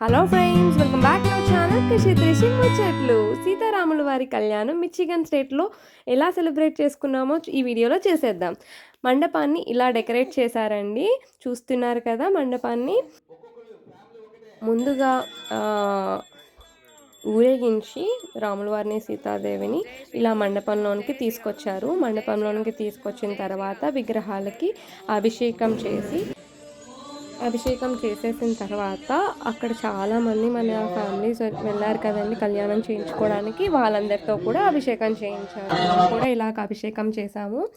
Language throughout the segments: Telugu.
Hello friends welcome back to channel Krishi Muchatlu సీతారాముల వారి కళ్యాణం మిచిగన్ స్టేట్లో ఎలా సెలబ్రేట్ చేసుకున్నామో ఈ వీడియోలో చేసేద్దాం మండపాన్ని ఇలా డెకరేట్ చేశారండి చూస్తున్నారు కదా మండపాన్ని ముందుగా ఊరేగించి రాముల వారిని సీతాదేవిని ఇలా మండపంలోనికి తీసుకొచ్చారు. మండపంలోనికి తీసుకొచ్చిన తర్వాత విగ్రహాలకి అభిషేకం చేసి అభిషేకం చేసేసిన తర్వాత అక్కడ చాలామంది మన ఫ్యామిలీస్ వెళ్ళారు కదండి కళ్యాణం చేయించుకోవడానికి. వాళ్ళందరితో కూడా అభిషేకం చేయించారు. కూడా ఇలాగ అభిషేకం చేశాము.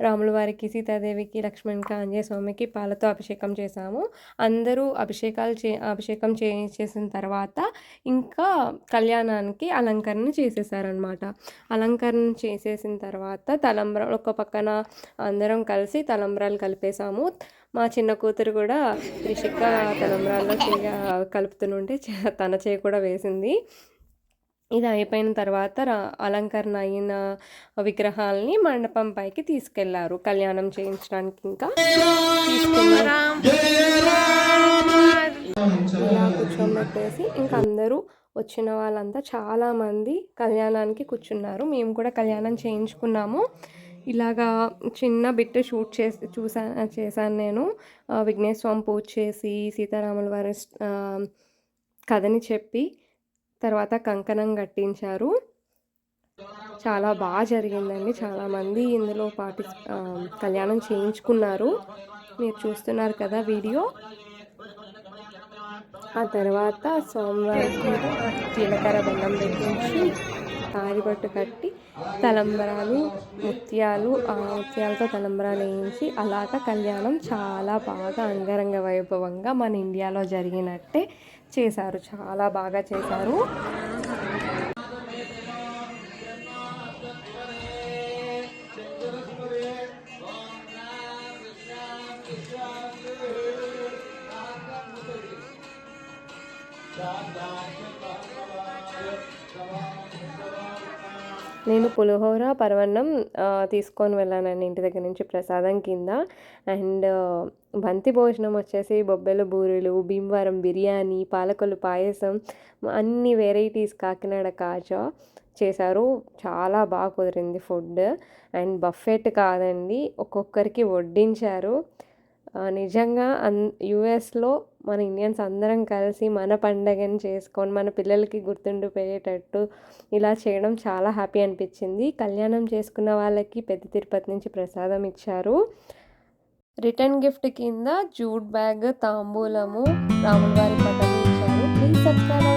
రాముల వారికి సీతాదేవికి లక్ష్మణ్కి ఆంజనేయ స్వామికి పాలతో అభిషేకం చేశాము. అందరూ అభిషేకాలు చే అభిషేకం చేసిన తర్వాత ఇంకా కళ్యాణానికి అలంకరణ చేసేసారనమాట అలంకరణ చేసేసిన తర్వాత తలంబ్ర ఒక పక్కన అందరం కలిసి తలంబ్రాలు కలిపేసాము మా చిన్న కూతురు కూడా రిషిక తలంబ్రాల్లో కలుపుతుంటే చే- తన చేయి కూడా వేసింది. ఇది అయిపోయిన తర్వాత అలంకరణ అయిన విగ్రహాలని మండపం పైకి తీసుకెళ్ళారు. కళ్యాణం చేయించడానికి ఇంకా ఇలా కూర్చోబెట్టేసి ఇంకా అందరూ వచ్చిన వాళ్ళంతా చాలామంది కళ్యాణానికి కూర్చున్నారు. మేము కూడా కళ్యాణం చేయించుకున్నాము. ఇలాగా చిన్న బిట్ షూట్ చేసి చూసా చేశాను నేను. విఘ్నేశ్వరం పూజ చేసి సీతారాముల వారి కథని చెప్పి తర్వాత కంకణం కట్టించారు. చాలా బాగా జరిగిందండి. చాలామంది ఇందులో పార్టిస్ కళ్యాణం చేయించుకున్నారు. మీరు చూస్తున్నారు కదా వీడియో. ఆ తర్వాత సోమవారం జీలకర్ర బెల్లం పెట్టించి తారిబట్టు కట్టి తలంబరాలు ముత్యాలు ఆ ముత్యాలతో తలంబరాలు వేయించి అలాగ కళ్యాణం చాలా బాగా అంగరంగ వైభవంగా మన ఇండియాలో జరిగినట్టే చేశారు చాలా బాగా చేశారు నేను పులిహోర పరవన్నం తీసుకొని వెళ్ళానండి ఇంటి దగ్గర నుంచి ప్రసాదం కింద. అండ్ బంతి భోజనం వచ్చేసి బొబ్బెల బూరెలు భీమవరం బిర్యానీ పాలకొల్లు పాయసం అన్ని వెరైటీస్ కాకినాడ కాజా చేశారు. చాలా బాగా కుదిరింది ఫుడ్. అండ్ బఫెట్ కాదండి ఒక్కొక్కరికి వడ్డించారు. నిజంగా అన్ యుఎస్లో మన ఇండియన్స్ అందరం కలిసి మన పండగని చేసుకొని మన పిల్లలకి గుర్తుండిపోయేటట్టు ఇలా చేయడం చాలా హ్యాపీ అనిపించింది. కళ్యాణం చేసుకున్న వాళ్ళకి పెద్ద తిరుపతి నుంచి ప్రసాదం ఇచ్చారు. రిటర్న్ గిఫ్ట్ కింద జూట్ బ్యాగ్ తాంబూలము రాముల వారి పటం ఇచ్చారు. Please subscribe